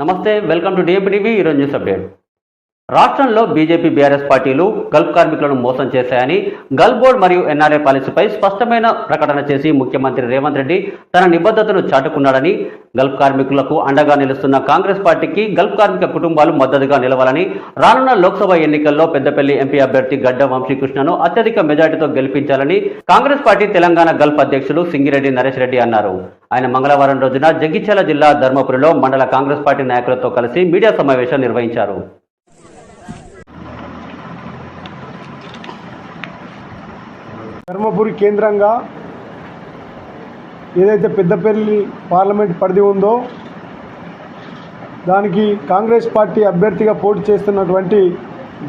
నమస్తే welcome to DMPTV ఈరోజు news update. రాష్ట్రంలో బీజేపీ బీఆర్ఎస్ పార్టీలు గల్ఫ్ కార్మికులను మోసం చేశాయని గల్ఫ్ బోర్డు మరియు ఎన్ఆర్ఏ పాలసీపై స్పష్టమైన ప్రకటన చేసి ముఖ్యమంత్రి రేవంత్ రెడ్డి తన నిబద్ధతను చాటుకున్నాడని గల్ఫ్ కార్మికులకు అండగా నిలుస్తున్న కాంగ్రెస్ పార్టీకి గల్ఫ్ కార్మిక కుటుంబాలు మద్దతుగా నిలవాలని రానున్న లోక్సభ ఎన్నికల్లో పెద్దపల్లి ఎంపీ అభ్యర్థి గడ్డ వంశీకృష్ణను అత్యధిక మెజార్టీతో గెలిపించాలని కాంగ్రెస్ పార్టీ తెలంగాణ గల్ఫ్ అధ్యక్షులు సింగిరెడ్డి నరేష్ రెడ్డి అన్నారు. ఆయన మంగళవారం రోజున జగిత్యాల జిల్లా ధర్మపురిలో మండల కాంగ్రెస్ పార్టీ నాయకులతో కలిసి మీడియా సమావేశం నిర్వహించారు. ధర్మపురి కేంద్రంగా ఏదైతే పెద్దపల్లి పార్లమెంట్ పరిధి ఉందో దానికి కాంగ్రెస్ పార్టీ అభ్యర్థిగా పోటీ చేస్తున్నటువంటి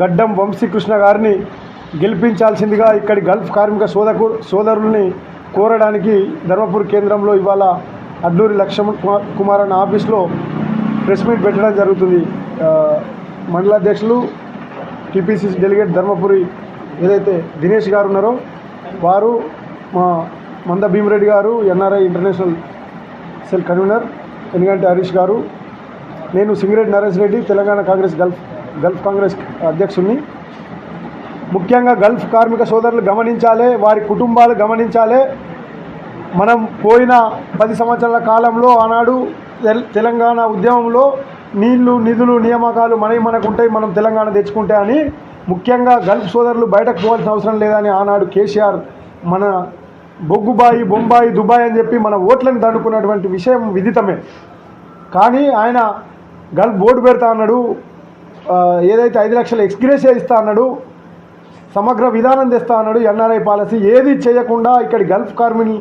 గడ్డం వంశీకృష్ణ గారిని గెలిపించాల్సిందిగా ఇక్కడి గల్ఫ్ కార్మిక సోదకు సోదరుల్ని కోరడానికి ధర్మపూర్ కేంద్రంలో ఇవాళ అడ్లూరి లక్ష్మణ్ కుమార్ కుమార్ అన్న ఆఫీస్లో ప్రెస్ మీట్ పెట్టడం జరుగుతుంది. మండలాధ్యక్షులు టీపీసీసీ డెలిగేట్ ధర్మపురి ఏదైతే దినేష్ గారు ఉన్నారో వారు మా Manda Bheemreddy garu NRI international cell convener Eniganti Harish garu నేను సింగిరెడ్డి నరేష్ రెడ్డి తెలంగాణ కాంగ్రెస్ గల్ఫ్ గల్ఫ్ కాంగ్రెస్ అధ్యక్షుడిని ముఖ్యంగా గల్ఫ్ కార్మిక సోదరులు గమనించాలి వారి కుటుంబాలు గమనించాలి. మనం పోయిన పది సంవత్సరాల కాలంలో ఆనాడు తెల్- తెలంగాణ ఉద్యమంలో నీళ్ళు నిధులు నియామకాలు మనవి మనకు ఉంటాయి మనం తెలంగాణ తెచ్చుకుంటే అని ముఖ్యంగా గల్ఫ్ సోదరులు బయటకు పోవాల్సిన అవసరం లేదని ఆనాడు కేసీఆర్ మన బొగ్గుబాయి బొంబాయి దుబాయ్ అని చెప్పి మన ఓట్లను దండుకున్నటువంటి విషయం విదితమే. కానీ ఆయన గల్ఫ్ బోర్డు పెడతా అన్నాడు ఏదైతే ఐదు లక్షల ఎక్స్గ్రేషియా ఇస్తా అన్నాడు సమగ్ర విధానం తెస్తా అన్నాడు ఎన్ఆర్ఐ పాలసీ. ఏది చేయకుండా ఇక్కడి గల్ఫ్ కార్మికులు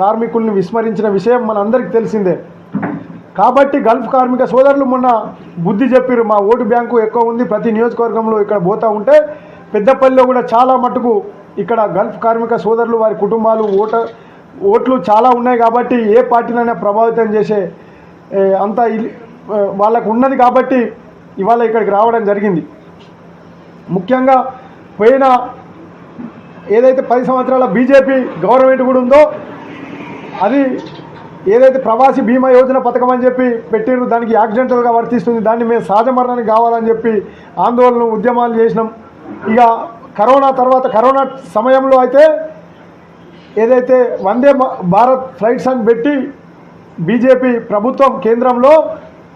కార్మికుల్ని విస్మరించిన విషయం మన అందరికీ తెలిసిందే. కాబట్టి గల్ఫ్ కార్మిక సోదరులు మొన్న బుద్ధి చెప్పారు మా ఓటు బ్యాంకు ఎక్కువ ఉంది ప్రతి నియోజకవర్గంలో ఇక్కడ పోతూ ఉంటే పెద్దపల్లిలో కూడా చాలా మటుకు ఇక్కడ గల్ఫ్ కార్మిక సోదరులు వారి కుటుంబాలు ఓట ఓట్లు చాలా ఉన్నాయి కాబట్టి ఏ పార్టీనైనా ప్రభావితం చేసే అంత వాళ్ళకు ఉన్నది కాబట్టి ఇవాళ ఇక్కడికి రావడం జరిగింది. ముఖ్యంగా పోయిన ఏదైతే పది సంవత్సరాల బీజేపీ గవర్నమెంట్ కూడా ఉందో అది ఏదైతే ప్రవాసీ బీమా యోజన పథకం అని చెప్పి పెట్టిర్రు దానికి యాక్సిడెంటల్గా వర్తిస్తుంది దాన్ని మేము సహజ మరణానికి కావాలని చెప్పి ఆందోళన ఉద్యమాలు చేసినాం. ఇక కరోనా తర్వాత కరోనా సమయంలో అయితే ఏదైతే వందే భారత్ ఫ్లైట్స్ అని పెట్టి బీజేపీ ప్రభుత్వం కేంద్రంలో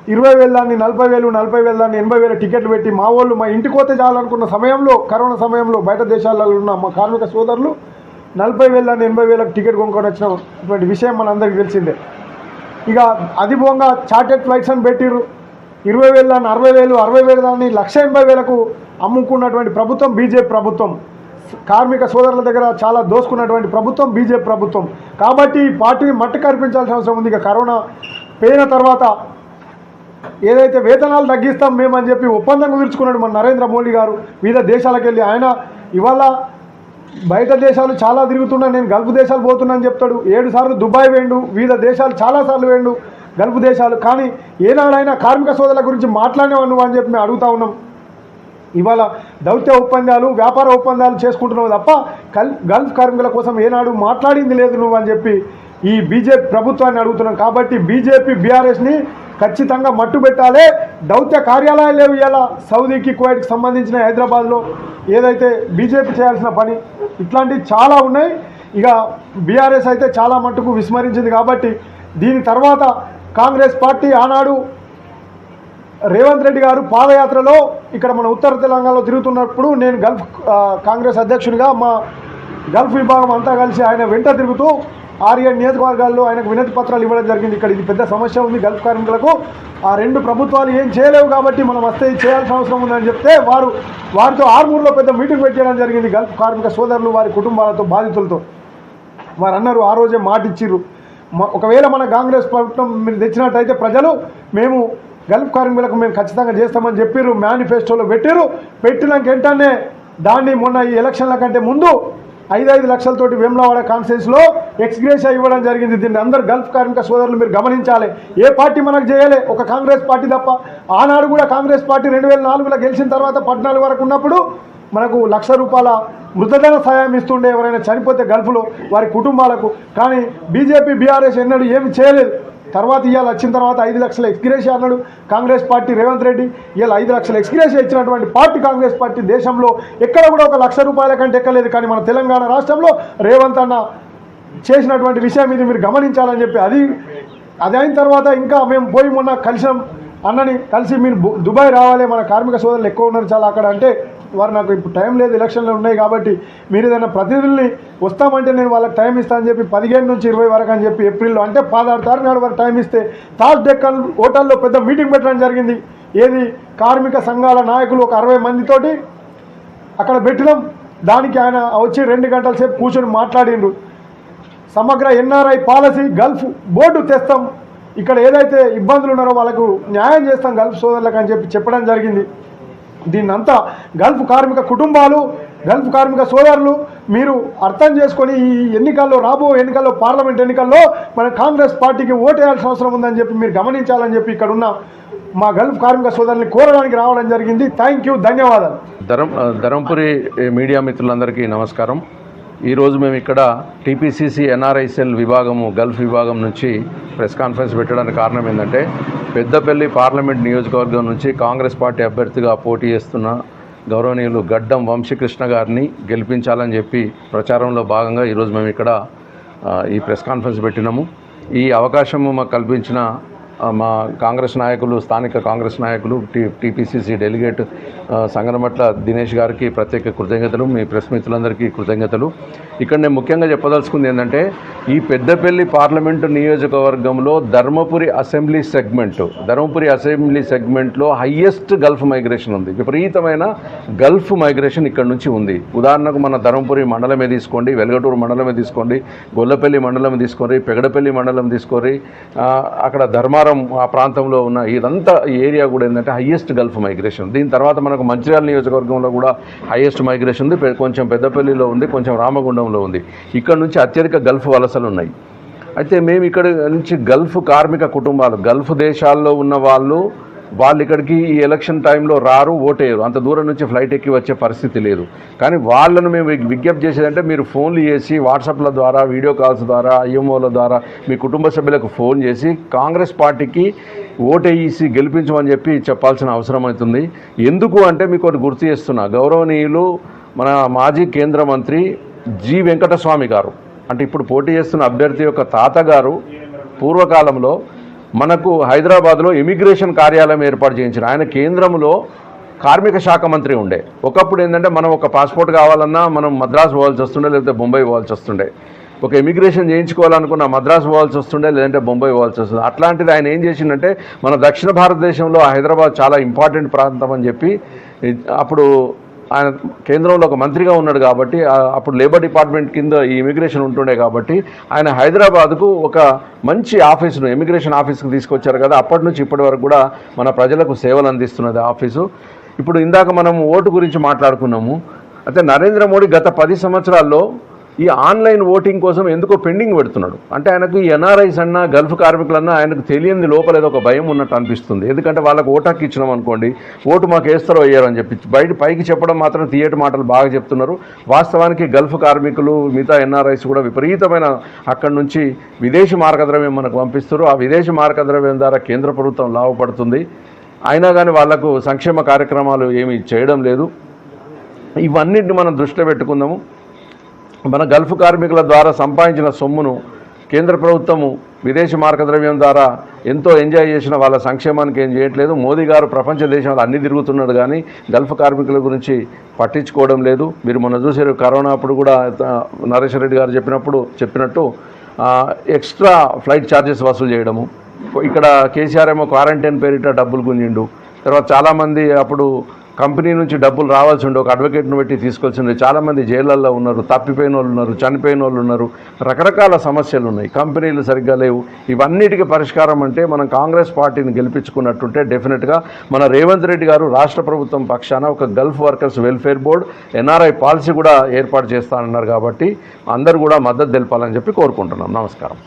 ఇరవై వేలు దాన్ని నలభై వేలు నలభై వేలు దాన్ని ఎనభై వేల టికెట్లు పెట్టి మా వాళ్ళు మా ఇంటికి పోతే చాలనుకున్న సమయంలో కరోనా సమయంలో బయట దేశాలలో ఉన్న మా కార్మిక సోదరులు నలభై వేల దాన్ని ఎనభై వేలకు టికెట్ కొనుక్కొని వచ్చినటువంటి విషయం మనందరికీ తెలిసిందే. ఇక అది పోగా చార్టెడ్ ఫ్లైట్స్ అని పెట్టిరు ఇరవై వేలు దాన్ని అరవై వేలు అరవై వేలు దాన్ని లక్ష ఎనభై వేలకు అమ్ముకున్నటువంటి ప్రభుత్వం బీజేపీ ప్రభుత్వం. కార్మిక సోదరుల దగ్గర చాలా దోసుకున్నటువంటి ప్రభుత్వం బీజేపీ ప్రభుత్వం. కాబట్టి ఈ పార్టీని మట్టు కనిపించాల్సిన అవసరం ఉంది. ఇక కరోనా పోయిన తర్వాత ఏదైతే వేతనాలు తగ్గిస్తాం మేమని చెప్పి ఒప్పందం కుదుర్చుకున్నాడు మన నరేంద్ర మోడీ గారు. వివిధ దేశాలకు వెళ్ళి ఆయన ఇవాళ బయట దేశాలు చాలా తిరుగుతున్నా నేను గల్ఫ్ దేశాలు పోతున్నా అని చెప్తాడు. ఏడు సార్లు దుబాయ్ వేండు వివిధ దేశాలు చాలాసార్లు వేయండు. వేండు గల్ఫ్ దేశాలు. కానీ ఏనాడైనా కార్మిక సోదరుల గురించి మాట్లాడినావు నువ్వు అని చెప్పి మేము అడుగుతా ఉన్నాం. ఇవాళ దౌత్య ఒప్పందాలు వ్యాపార ఒప్పందాలు చేసుకుంటున్నావు తప్ప కల్ గల్ఫ్ కార్మికుల కోసం ఏనాడు మాట్లాడింది లేదు నువ్వు అని చెప్పి ఈ బీజేపీ ప్రభుత్వాన్ని అడుగుతున్నాం. కాబట్టి బీజేపీ బీఆర్ఎస్ని ఖచ్చితంగా మట్టు పెట్టాలి. దౌత్య కార్యాలయాలు లేవు ఇలా సౌదీకి కువైట్కి సంబంధించిన హైదరాబాద్లో ఏదైతే బీజేపీ చేయాల్సిన పని ఇట్లాంటివి చాలా ఉన్నాయి. ఇక బీఆర్ఎస్ అయితే చాలా మట్టుకు విస్మరించింది కాబట్టి దీని తర్వాత కాంగ్రెస్ పార్టీ ఆనాడు రేవంత్ రెడ్డి గారు పాదయాత్రలో ఇక్కడ మన ఉత్తర తెలంగాణలో తిరుగుతున్నప్పుడు నేను గల్ఫ్ కాంగ్రెస్ అధ్యక్షునిగా మా గల్ఫ్ విభాగం అంతా కలిసి ఆయన వెంట తిరుగుతూ ఆర్ఏ నియోజకవర్గాల్లో ఆయనకు వినతి పత్రాలు ఇవ్వడం జరిగింది. ఇక్కడ ఇది పెద్ద సమస్య ఉంది గల్ఫ్ కార్మికులకు. ఆ రెండు ప్రభుత్వాలు ఏం చేయలేవు కాబట్టి మనం వస్తే చేయాల్సిన అవసరం ఉందని చెప్తే వారు వారితో ఆర్మూర్లో పెద్ద మీటింగ్ పెట్టడం జరిగింది గల్ఫ్ కార్మిక సోదరులు వారి కుటుంబాలతో బాధితులతో. వారు అన్నారు ఆ రోజే మాట ఇచ్చిర్రు. ఒకవేళ మన కాంగ్రెస్ ప్రభుత్వం మీరు తెచ్చినట్టయితే ప్రజలు మేము గల్ఫ్ కార్మికులకు మేము ఖచ్చితంగా చేస్తామని చెప్పారు మేనిఫెస్టోలో పెట్టిర్రు. పెట్టినాక వెంటనే దాన్ని మొన్న ఈ ఎలక్షన్ల కంటే ముందు ఐదు ఐదు లక్షలతోటి వేములవాడ కాన్ఫరెన్స్లో ఎక్స్గ్రేషియా ఇవ్వడం జరిగింది. దీన్ని అందరు గల్ఫ్ కార్మిక సోదరులు మీరు గమనించాలి. ఏ పార్టీ మనకు చేయలే? ఒక కాంగ్రెస్ పార్టీ తప్ప. ఆనాడు కూడా కాంగ్రెస్ పార్టీ రెండు వేల నాలుగులో గెలిచిన తర్వాత పద్నాలుగు వరకు ఉన్నప్పుడు మనకు లక్ష రూపాయల మృతదేహ సహాయం ఇస్తుండే ఎవరైనా చనిపోతే గల్ఫ్లో వారి కుటుంబాలకు. కానీ బీజేపీ బీఆర్ఎస్ ఎన్నడూ ఏమి చేయలేదు. తర్వాత ఇవాళ వచ్చిన తర్వాత ఐదు లక్షల ఎక్స్గ్రేషియా అన్నాడు కాంగ్రెస్ పార్టీ రేవంత్ రెడ్డి. ఇవాళ ఐదు లక్షల ఎక్స్గ్రేషియా ఇచ్చినటువంటి పార్టీ కాంగ్రెస్ పార్టీ దేశంలో ఎక్కడ కూడా ఒక లక్ష రూపాయల కంటే ఎక్కలేదు. కానీ మన తెలంగాణ రాష్ట్రంలో రేవంత్ అన్న చేసినటువంటి విషయం ఇది మీరు గమనించాలని చెప్పి అది అది అయిన తర్వాత ఇంకా మేము పోయి మొన్న కలిసాం అన్నని కలిసి మీరు దుబాయ్ రావాలి. మన కార్మిక సోదరులు ఎక్కువ ఉన్నారు చాలా అక్కడ అంటే వారు నాకు ఇప్పుడు టైం లేదు ఎలక్షన్లు ఉన్నాయి కాబట్టి మీరు ఏదైనా ప్రతినిధుల్ని వస్తామంటే నేను వాళ్ళకి టైం ఇస్తానని చెప్పి పదిహేను నుంచి ఇరవై వరకు అని చెప్పి ఏప్రిల్లో అంటే పదహారు తారీఖు నాడు వరకు టైం ఇస్తే తాజ్ డెక్కన్ హోటల్లో పెద్ద మీటింగ్ పెట్టడం జరిగింది. ఏది? కార్మిక సంఘాల నాయకులు ఒక అరవై మందితోటి అక్కడ పెట్టినాం. దానికి ఆయన వచ్చి రెండు గంటల సేపు కూర్చొని మాట్లాడిండ్రు. సమగ్ర ఎన్ఆర్ఐ పాలసీ గల్ఫ్ బోర్డు తెస్తాం. ఇక్కడ ఏదైతే ఇబ్బందులు ఉన్నారో వాళ్ళకు న్యాయం చేస్తాం గల్ఫ్ సోదరులకు అని చెప్పి చెప్పడం జరిగింది. దీన్నంతా గల్ఫ్ కార్మిక కుటుంబాలు గల్ఫ్ కార్మిక సోదరులు మీరు అర్థం చేసుకొని ఈ ఎన్నికల్లో రాబో ఎన్నికల్లో పార్లమెంట్ ఎన్నికల్లో మన కాంగ్రెస్ పార్టీకి ఓటేయాల్సిన అవసరం ఉందని చెప్పి మీరు గమనించాలని చెప్పి ఇక్కడ ఉన్న మా గల్ఫ్ కార్మిక సోదరుని కోరడానికి రావడం జరిగింది. థ్యాంక్ యూ ధన్యవాదాలు. ధరం ధరంపురి మీడియా మిత్రులందరికీ నమస్కారం. ఈరోజు మేము ఇక్కడ టీపీసీసీ ఎన్ఆర్ఐసెల్ విభాగము గల్ఫ్ విభాగం నుంచి ప్రెస్ కాన్ఫరెన్స్ పెట్టడానికి కారణం ఏంటంటే పెద్దపల్లి పార్లమెంట్ నియోజకవర్గం నుంచి కాంగ్రెస్ పార్టీ అభ్యర్థిగా పోటీ చేస్తున్న గౌరవనీయులు గడ్డం వంశీకృష్ణ గారిని గెలిపించాలని చెప్పి ప్రచారంలో భాగంగా ఈరోజు మేము ఇక్కడ ఈ ప్రెస్ కాన్ఫరెన్స్ పెట్టినాము. ఈ అవకాశము మాకు కల్పించిన మా కాంగ్రెస్ నాయకులు స్థానిక కాంగ్రెస్ నాయకులు T TPCC delegate Sanganamatla Dinesh గారికి ప్రత్యేక కృతజ్ఞతలు మీ ప్రెస్ మిత్రులందరికీ కృతజ్ఞతలు. ఇక్కడ నేను ముఖ్యంగా చెప్పదలుచుకుంది ఏంటంటే ఈ పెద్దపల్లి పార్లమెంటు నియోజకవర్గంలో Dharmapuri assembly segment Dharmapuri assembly సెగ్మెంట్లో హయ్యెస్ట్ గల్ఫ్ మైగ్రేషన్ ఉంది. విపరీతమైన గల్ఫ్ మైగ్రేషన్ ఇక్కడ నుంచి ఉంది. ఉదాహరణకు మన ధర్మపురి మండలమే తీసుకోండి వెలగటూరు మండలమే తీసుకోండి గొల్లపల్లి మండలం తీసుకోండి పెగడపల్లి మండలం తీసుకోండి అక్కడ ధర్మార ఆ ప్రాంతంలో ఉన్న ఇదంతా ఈ ఏరియా కూడా ఏంటంటే హయ్యెస్ట్ గల్ఫ్ మైగ్రేషన్ దీని తర్వాత మనకు మంచిర్యాల నియోజకవర్గంలో కూడా హయ్యెస్ట్ మైగ్రేషన్ ఉంది. కొంచెం పెద్దపల్లిలో ఉంది కొంచెం రామగుండంలో ఉంది. ఇక్కడ నుంచి అత్యధిక గల్ఫ్ వలసలు ఉన్నాయి. అయితే మేము ఇక్కడ నుంచి గల్ఫ్ కార్మిక కుటుంబాలు గల్ఫ్ దేశాల్లో ఉన్న వాళ్ళు వాళ్ళు ఇక్కడికి ఈ ఎలక్షన్ టైంలో రారు ఓటేయరు. అంత దూరం నుంచి ఫ్లైట్ ఎక్కి వచ్చే పరిస్థితి లేదు. కానీ వాళ్ళను మేము విజ్ఞప్తి చేసేదంటే మీరు ఫోన్లు చేసి వాట్సాప్ల ద్వారా వీడియో కాల్స్ ద్వారా ఐఎంఓల ద్వారా మీ కుటుంబ సభ్యులకు ఫోన్ చేసి కాంగ్రెస్ పార్టీకి ఓటేసి గెలిపించమని చెప్పి చెప్పాల్సిన అవసరం అవుతుంది. ఎందుకు అంటే మీకు ఒకటి గుర్తు చేస్తున్నా. గౌరవనీయులు మన మాజీ కేంద్ర మంత్రి జి వెంకటస్వామి గారు. అంటే ఇప్పుడు పోటీ చేస్తున్న అభ్యర్థి యొక్క తాతగారు పూర్వకాలంలో మనకు హైదరాబాద్లో ఇమిగ్రేషన్ కార్యాలయం ఏర్పాటు చేయించిన ఆయన కేంద్రంలో కార్మిక శాఖ మంత్రి ఉండే. ఒకప్పుడు ఏంటంటే మనం ఒక పాస్పోర్ట్ కావాలన్నా మనం మద్రాసు పోవాల్సి వస్తుండే లేకపోతే బొంబాయి పోవాల్సి వస్తుండే. ఒక ఇమిగ్రేషన్ చేయించుకోవాలనుకున్న మద్రాసు పోవాల్సి వస్తుండే లేదంటే బొంబాయి పోవాల్సి వస్తుంది అట్లాంటిది ఆయన ఏం చేసిందంటే మన దక్షిణ భారతదేశంలో హైదరాబాద్ చాలా ఇంపార్టెంట్ ప్రాంతం అని చెప్పి అప్పుడు ఆయన కేంద్రంలో ఒక మంత్రిగా ఉన్నాడు కాబట్టి అప్పుడు లేబర్ డిపార్ట్మెంట్ కింద ఈ ఇమిగ్రేషన్ ఉంటుండే కాబట్టి ఆయన హైదరాబాద్కు ఒక మంచి ఆఫీసును ఇమిగ్రేషన్ ఆఫీస్కి తీసుకొచ్చారు కదా. అప్పటి నుంచి ఇప్పటి వరకు కూడా మన ప్రజలకు సేవలు అందిస్తున్నది ఆఫీసు. ఇప్పుడు ఇందాక మనం ఓటు గురించి మాట్లాడుకున్నాము. అయితే నరేంద్ర మోడీ గత పది సంవత్సరాల్లో ఈ ఆన్లైన్ ఓటింగ్ కోసం ఎందుకో పెండింగ్ పెడుతున్నాడు. అంటే ఆయనకు ఈ ఎన్ఆర్ఐస్ అన్నా గల్ఫ్ కార్మికులన్నా ఆయనకు తెలియని లోపల ఏదో ఒక భయం ఉన్నట్టు అనిపిస్తుంది. ఎందుకంటే వాళ్ళకు ఓటు హక్కు ఇచ్చినాం అనుకోండి ఓటు మాకు వేస్తారో వేయరు అని చెప్పి బయట పైకి చెప్పడం మాత్రం థియేటర్ మాటలు బాగా చెప్తున్నారు. వాస్తవానికి గల్ఫ్ కార్మికులు మిగతా ఎన్ఆర్ఐస్ కూడా విపరీతమైన అక్కడి నుంచి విదేశీ మార్గద్రవ్యం మనకు పంపిస్తారు. ఆ విదేశీ మార్గద్రవ్యం ద్వారా కేంద్ర ప్రభుత్వం లాభపడుతుంది. అయినా కానీ వాళ్ళకు సంక్షేమ కార్యక్రమాలు ఏమీ చేయడం లేదు. ఇవన్నిటిని మనం దృష్టిలో పెట్టుకుందాము. మన గల్ఫ్ కార్మికుల ద్వారా సంపాదించిన సొమ్మును కేంద్ర ప్రభుత్వము విదేశీ మార్గద్రవ్యం ద్వారా ఎంతో ఎంజాయ్ చేసిన వాళ్ళ సంక్షేమానికి ఏం చేయట్లేదు. మోదీ గారు ప్రపంచ దేశాలు అన్ని తిరుగుతున్నాడు కానీ గల్ఫ్ కార్మికుల గురించి పట్టించుకోవడం లేదు. మీరు మొన్న చూసారు కరోనా అప్పుడు కూడా నరేష్ రెడ్డి గారు చెప్పినప్పుడు చెప్పినట్టు ఎక్స్ట్రా ఫ్లైట్ ఛార్జెస్ వసూలు చేయడము ఇక్కడ కేసీఆర్ ఏమో క్వారంటైన్ పేరిట డబ్బులు గుంజిండు. తర్వాత చాలామంది అప్పుడు కంపెనీ నుంచి డబ్బులు రావాల్సి ఉండే ఒక అడ్వకేట్ను పెట్టి తీసుకొచ్చింది చాలామంది జైళ్ళల్లో ఉన్నారు తప్పిపోయిన వాళ్ళు ఉన్నారు చనిపోయిన వాళ్ళు ఉన్నారు. రకరకాల సమస్యలు ఉన్నాయి. కంపెనీలు సరిగ్గా లేవు. ఇవన్నిటికీ పరిష్కారం అంటే మనం కాంగ్రెస్ పార్టీని గెలిపించుకున్నట్టుంటే డెఫినెట్గా మన రేవంత్ రెడ్డి గారు రాష్ట్ర ప్రభుత్వం పక్షాన ఒక Gulf workers welfare board NRI policy కూడా ఏర్పాటు చేస్తానన్నారు కాబట్టి అందరూ కూడా మద్దతు తెలపాలని చెప్పి కోరుకుంటున్నాం. నమస్కారం.